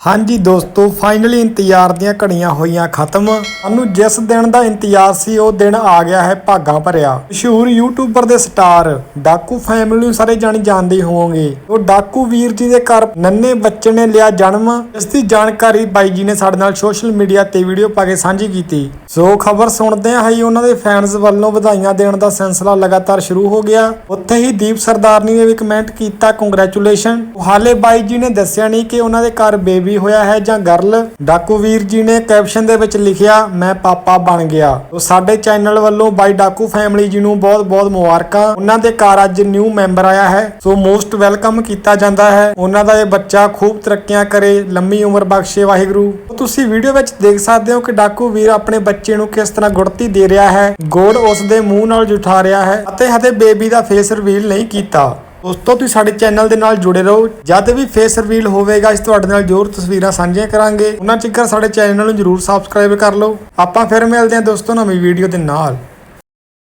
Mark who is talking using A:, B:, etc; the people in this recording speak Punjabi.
A: ਹਾਂਜੀ ਦੋਸਤੋ ਫਾਈਨਲੀ ਇੰਤਜ਼ਾਰ ਦੀਆਂ ਘੜੀਆਂ ਹੋਈਆਂ ਖਤਮ। ਸਾਨੂੰ ਜਿਸ ਦਿਨ ਦਾ ਇੰਤਜ਼ਾਰ ਸੀ, ਉਹ ਦਿਨ ਆ ਗਿਆ ਹੈ ਭਾਗਾਂ ਭਰਿਆ। ਮਸ਼ਹੂਰ ਯੂਟਿਊਬਰ ਦੇ ਸਟਾਰ ਡਾਕੂ ਫੈਮਿਲੀ ਨੂੰ ਸਾਰੇ ਜਾਣੀ ਜਾਣਦੇ ਹੋਵੋਗੇ। ਉਹ ਡਾਕੂ ਵੀਰ ਜੀ ਦੇ ਘਰ ਨੰਨੇ ਬੱਚੇ ਨੇ ਲਿਆ ਜਨਮ। ਇਸ ਦੀ ਜਾਣਕਾਰੀ ਬਾਈ ਜੀ ਨੇ ਸਾਡੇ ਨਾਲ ਸੋਸ਼ਲ ਮੀਡੀਆ ਤੇ ਵੀਡੀਓ ਪਾ ਕੇ ਸਾਂਝੀ ਕੀਤੀ। ਸੋ ਖਬਰ ਸੁਣਦੇ ਹਾਂ ਹੀ ਉਹਨਾਂ ਦੇ ਫੈਨਸ ਵੱਲੋਂ ਵਧਾਈਆਂ ਦੇਣ ਦਾ ਸਿਲਸਿਲਾ ਲਗਾਤਾਰ ਸ਼ੁਰੂ ਹੋ ਗਿਆ। ਉੱਥੇ ਹੀ ਦੀਪ ਸਰਦਾਰਨੀ ਨੇ ਵੀ ਕਮੈਂਟ ਕੀਤਾ ਕੰਗ੍ਰੈਚੁਲੇਸ਼ਨ ਹਾਲੇ ਬਾਈ ਜੀ ਨੇ ਦੱਸਿਆ ਨਹੀਂ ਕਿ ਉਹਨਾਂ ਦੇ ਘਰ ਬੇਬੀ ਹੋਇਆ ਹੈ ਜਾਂ ਗਰਲ? ਡਾਕੂ ਵੀਰ ਜੀ ਨੇ ਕੈਪਸ਼ਨ ਦੇ ਵਿੱਚ ਲਿਖਿਆ, ਮੈਂ ਪਾਪਾ ਬਣ ਗਿਆ। ਸੋ ਸਾਡੇ ਚੈਨਲ ਵੱਲੋਂ ਬਾਈ ਡਾਕੂ ਫੈਮਿਲੀ ਜੀ ਨੂੰ ਬਹੁਤ-ਬਹੁਤ ਮੁਬਾਰਕਾਂ। ਉਹਨਾਂ ਦੇ ਘਰ ਅੱਜ ਨਿਊ ਮੈਂਬਰ ਆਇਆ ਹੈ। ਸੋ ਮੋਸਟ ਵੈਲਕਮ ਕੀਤਾ ਜਾਂਦਾ ਹੈ। ਉਹਨਾਂ ਦਾ ਇਹ ਬੱਚਾ ਖੂਬ ਤਰੱਕੀਆਂ ਕਰੇ। ਲੰਮੀ ਉਮਰ ਬਖਸ਼ੇ ਵਾਹਿਗੁਰੂ। ਸੋ ਤੁਸੀਂ ਵੀਡੀਓ ਵਿੱਚ ਦੇਖ ਸਕਦੇ ਹੋ ਕਿ ਡਾਕੂ ਵੀਰ ਆਪਣੇ ਬੱਚੇ ਨੂੰ ਕਿਸ ਤਰ੍ਹਾਂ ਗੁੜਤੀ ਦੇ ਰਿਹਾ ਹੈ। ਗੋੜ ਉਸ ਦੇ ਮੂੰਹ ਨਾਲ ਜੁਠਾ ਰਿਹਾ ਹੈ ਅਤੇ ਹਦੇ ਬੇਬੀ ਦਾ ਫੇਸ ਰਿਵੀਲ ਨਹੀਂ ਕੀਤਾ। ਦੋਸਤੋ, ਤੁਸੀਂ ਸਾਡੇ ਚੈਨਲ ਦੇ ਨਾਲ ਜੁੜੇ ਰਹੋ। ਜਦ ਵੀ ਫੇਸ ਰਿਵੀਲ ਹੋਵੇਗਾ ਇਸ ਤੁਹਾਡੇ ਨਾਲ ਜ਼ਰੂਰ ਤਸਵੀਰਾਂ ਸਾਂਝੀਆਂ ਕਰਾਂਗੇ। ਉਹਨਾਂ ਚਿਕਰ ਸਾਡੇ ਚੈਨਲ ਨੂੰ ਜ਼ਰੂਰ ਸਬਸਕ੍ਰਾਈਬ ਕਰ ਲਓ। ਆਪਾਂ ਫਿਰ ਮਿਲਦੇ ਹਾਂ ਦੋਸਤੋ ਨਵੀਂ ਵੀਡੀਓ ਦੇ ਨਾਲ।